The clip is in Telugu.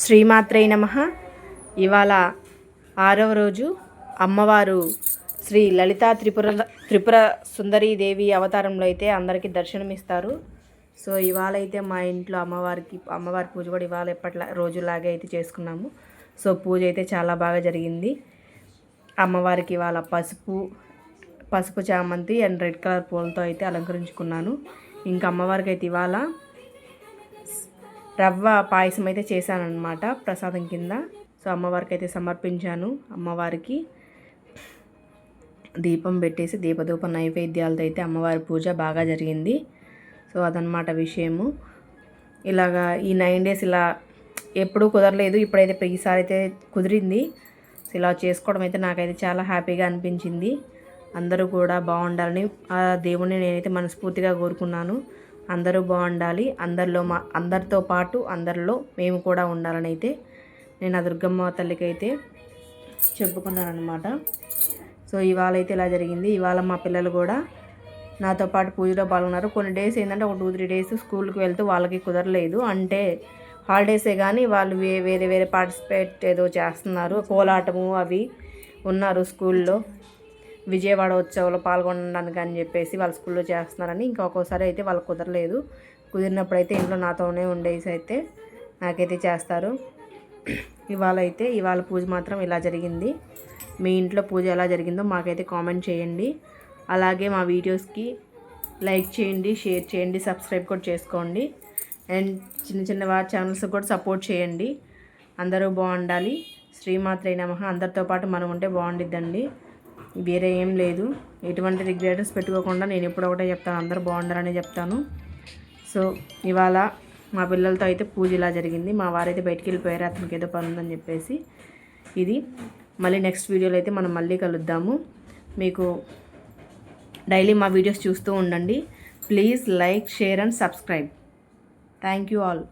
శ్రీమాత్రై నమ. ఇవాళ ఆరవ రోజు అమ్మవారు శ్రీ లలితా త్రిపుర త్రిపుర సుందరీదేవి అవతారంలో అయితే అందరికీ దర్శనమిస్తారు. సో ఇవాళ అయితే మా ఇంట్లో అమ్మవారికి అమ్మవారి పూజ కూడా ఇవాళ ఎప్పట్లా రోజులాగే అయితే చేసుకున్నాము. సో పూజ అయితే చాలా బాగా జరిగింది. అమ్మవారికి ఇవాళ పసుపు పసుపు చామంతి అండ్ రెడ్ కలర్ పూలతో అయితే అలంకరించుకున్నాను. ఇంకా అమ్మవారికి అయితే ఇవాళ రవ్వ పాయసం అయితే చేశానన్నమాట ప్రసాదం కింద. సో అమ్మవారికి అయితే సమర్పించాను అమ్మవారికి. దీపం పెట్టేసి దీపధూప నైవేద్యాలతో అయితే అమ్మవారి పూజ బాగా జరిగింది. సో అదనమాట విషయము. ఇలాగా ఈ నైన్ డేస్ ఇలా ఎప్పుడూ కుదరలేదు. ఇప్పుడైతే ఈసారి అయితే కుదిరింది. సో ఇలా చేసుకోవడం అయితే నాకైతే చాలా హ్యాపీగా అనిపించింది. అందరూ కూడా బాగుండాలని ఆ దేవుణ్ణి నేనైతే మనస్ఫూర్తిగా కోరుకున్నాను. అందరూ బాగుండాలి. అందరిలో మా అందరితో పాటు అందరిలో మేము కూడా ఉండాలని అయితే నేను ఆ దుర్గమ్మ తల్లికి అయితే చెప్పుకున్నానమాట సో ఇవాళ అయితే ఇలా జరిగింది. ఇవాళ మా పిల్లలు కూడా నాతో పాటు పూజలో పాల్గొన్నారు. కొన్ని డేస్ ఏంటంటే ఒక టూ త్రీ డేస్ స్కూల్కి వెళ్తూ వాళ్ళకి కుదరలేదు. అంటే హాలిడేసే కానీ వాళ్ళు వే వేరే వేరే పార్టిసిపేట్ ఏదో చేస్తున్నారు. కోలాటము అవి ఉన్నారు స్కూల్లో. విజయవాడ ఉత్సవంలో పాల్గొనడానికి అని చెప్పేసి వాళ్ళ స్కూల్లో చేస్తున్నారని ఇంకా ఒక్కోసారి అయితే వాళ్ళకి కుదరలేదు. కుదిరినప్పుడు అయితే ఇంట్లో నాతోనే ఉండేసి అయితే నాకైతే చేస్తారు. ఇవాళ అయితే ఇవాళ పూజ మాత్రం ఇలా జరిగింది. మీ ఇంట్లో పూజ ఎలా జరిగిందో మాకైతే కామెంట్ చేయండి. అలాగే మా వీడియోస్కి లైక్ చేయండి షేర్ చేయండి సబ్స్క్రైబ్ కూడా చేసుకోండి. అండ్ చిన్న చిన్న వారి ఛానల్స్ కూడా సపోర్ట్ చేయండి. అందరూ బాగుండాలి. శ్రీమాత్రే నమ. అందరితో పాటు మనం ఉంటే బాగుండిద్దండి. వేరే ఏం లేదు. ఎటువంటి రిగ్రెటర్స్ పెట్టుకోకుండా నేను ఎప్పుడు ఒకటే చెప్తాను అందరూ బాగుండాలని చెప్తాను. సో ఇవాళ మా పిల్లలతో అయితే పూజ ఇలా జరిగింది. మా వారైతే బయటికి వెళ్ళిపోయారు అతనికి ఏదో పని ఉందని చెప్పేసి. ఇది మళ్ళీ నెక్స్ట్ వీడియోలో అయితే మనం మళ్ళీ కలుద్దాము. మీకు డైలీ మా వీడియోస్ చూస్తూ ఉండండి. Please like share and subscribe. Thank you all.